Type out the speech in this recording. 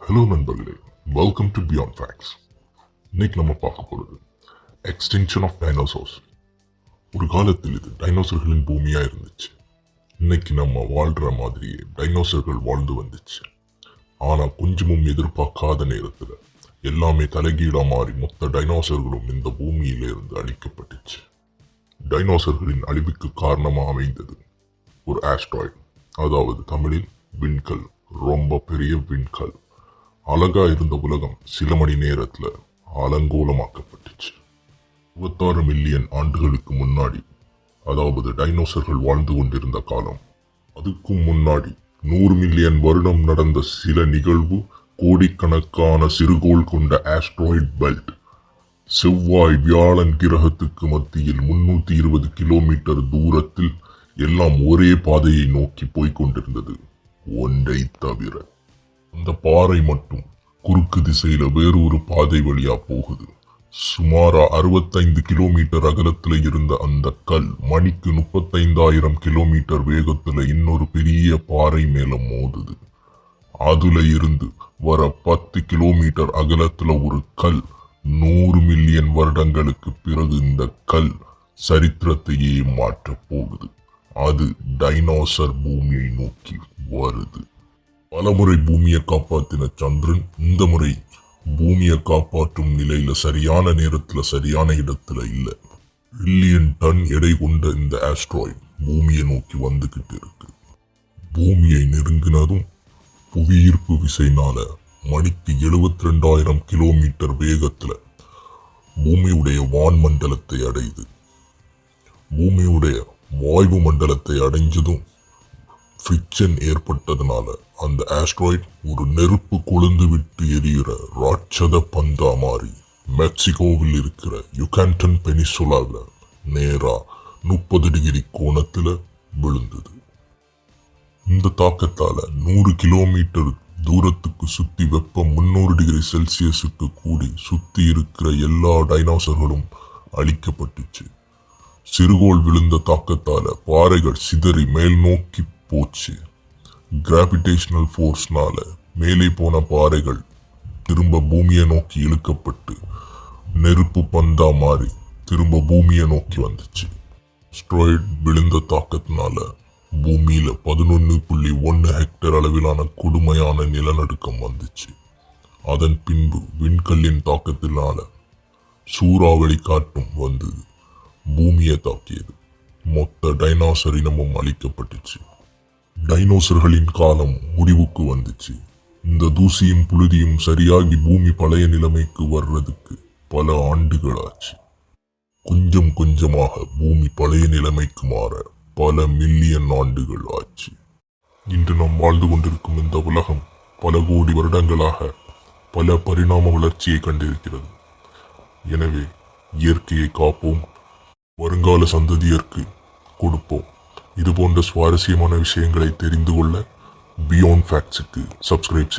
Hello நண்பர்களே. Welcome to beyond facts இன்னைக்கு நம்ம பார்க்க போகிறது எக்ஸ்டென்ஷன் ஆஃப் டைனோசர்ஸ் ஒரு காலத்தில் இது டைனோசர்களின் பூமியாக இருந்துச்சு. இன்னைக்கு நம்ம வாழ்கிற மாதிரியே டைனோசர்கள் வாழ்ந்து வந்துச்சு. ஆனால் கொஞ்சமும் எதிர்பார்க்காத நேரத்தில் எல்லாமே தலைகீழாக மாறி மொத்த டைனோசர்களும் இந்த பூமியிலிருந்து அழிக்கப்பட்டுச்சு. டைனோசர்களின் அழிவுக்கு காரணமாக அமைந்தது ஒரு ஆஸ்ட்ராய்டு அதாவது தமிழில் விண்கல். ரொம்ப பெரிய விண்கல். அழகா இருந்த உலகம் சில மணி நேரத்தில் அலங்கோலமாக்கப்பட்டுச்சு. இருபத்தாறு மில்லியன் ஆண்டுகளுக்கு முன்னாடி அதாவது டைனோசர்கள் வாழ்ந்து கொண்டிருந்த காலம் அதுக்கும் முன்னாடி நூறு மில்லியன் வருடம் நடந்த சில நிகழ்வு கோடிக்கணக்கான சிறுகோள் கொண்ட ஆஸ்ட்ராய்ட் பெல்ட் செவ்வாய் வியாழன் கிரகத்துக்கு மத்தியில் முன்னூத்தி இருபது கிலோமீட்டர் தூரத்தில் எல்லாம் ஒரே பாதையை நோக்கி போய்க் கொண்டிருந்தது. ஒன்றை தவிர அந்த பாறை மட்டும் குறுக்கு திசையில ஒரு பாதை வழியா போகுது. சுமாரா அறுபத்தைந்து கிலோமீட்டர் அகலத்துல இருந்த அந்த கல் மணிக்கு முப்பத்தைந்தாயிரம் கிலோமீட்டர் வேகத்துல இன்னொரு பெரிய பாறை மேல மோதுது. அதுல இருந்து வர பத்து கிலோமீட்டர் அகலத்துல ஒரு கல் நூறு மில்லியன் வருடங்களுக்கு பிறகு இந்த கல் சரித்திரத்தையே மாற்றப் போகுது. அது டைனோசர் பூமியை நோக்கி வருது. பலமுறை பூமியை காப்பாத்தின சந்திரன் இந்த முறை பூமியை காப்பாற்றும் நிலையில சரியான நேரத்துல சரியான இடத்துல இல்ல. பில்லியன் டன் எடை கொண்ட இந்த ஆஸ்ட்ராய்ட் பூமியை நோக்கி வந்துகிட்டு இருக்கு. பூமியை நெருங்கினதும் புவியீர்ப்பு விசைனால மணிக்கு எழுபத்தி ரெண்டாயிரம் கிலோமீட்டர் வேகத்துல பூமியுடைய வான்மண்டலத்தை அடையுது. பூமியுடைய வாயு மண்டலத்தை அடைஞ்சதும் ஃபிரிக்ஷன் ஏற்பட்டதுனால அந்த ஆஸ்ட்ராய்ட் ஒரு நெருப்பு கொழுந்து விட்டு எரியிற ராட்சத பந்தா மாறி மெக்சிகோவில் இருக்கிற யுகாண்டன் பெனிசுலாவில் நேரா முப்பது டிகிரி கோணத்தில் விழுந்தது. இந்த தாக்கத்தால் நூறு கிலோமீட்டர் தூரத்துக்கு சுற்றி வெப்பம் முந்நூறு டிகிரி செல்சியஸுக்கு கூடி சுற்றி இருக்கிற எல்லா டைனாசர்களும் அழிக்கப்பட்டுச்சு. சிறுகோள் விழுந்த தாக்கத்தால் பாறைகள் சிதறி மேல் நோக்கி போச்சு. கிராவிடேஷனல் ஃபோர்ஸ்னால மேலே போன பாறைகள் திரும்ப பூமியை நோக்கி இழுக்கப்பட்டு நெருப்பு பந்தா மாறி திரும்ப பூமியை நோக்கி வந்துச்சு. ஸ்ட்ராய்ட் விழுந்த தாக்கத்தினால பூமியில பதினொன்று புள்ளி ஒன்று ஹெக்டர் அளவிலான கொடுமையான நிலநடுக்கம் வந்துச்சு. அதன் பின்பு விண்கல்லின் தாக்கத்தினால சூறாவளி காற்றும் வந்தது பூமியை தாக்கியது. மொத்த டைனோசர் இனமும் அழிக்கப்பட்டுச்சு. டைனோசர்களின் காலம் முடிவுக்கு வந்துச்சு. இந்த தூசியும் புழுதியும் சரியாகி பூமி பழைய நிலைமைக்கு வர்றதுக்கு பல ஆண்டுகள் ஆச்சு கொஞ்சம் கொஞ்சமாக பூமி பழைய நிலைமைக்கு மாற பல மில்லியன் ஆண்டுகள் ஆச்சு. இன்று நாம் வாழ்ந்து கொண்டிருக்கும் இந்த உலகம் பல கோடி வருடங்களாக பல பரிணாம வளர்ச்சியை கண்டிருக்கிறது. எனவே இயற்கையை காப்போம். வருங்கால சந்ததியருக்கு கொடுப்போம். இது போன்ற சுவாரஸ்யமான விஷயங்களை தெரிந்து கொள்ள பியாண்ட் ஃபேக்ட்ஸுக்கு சப்ஸ்கிரைப்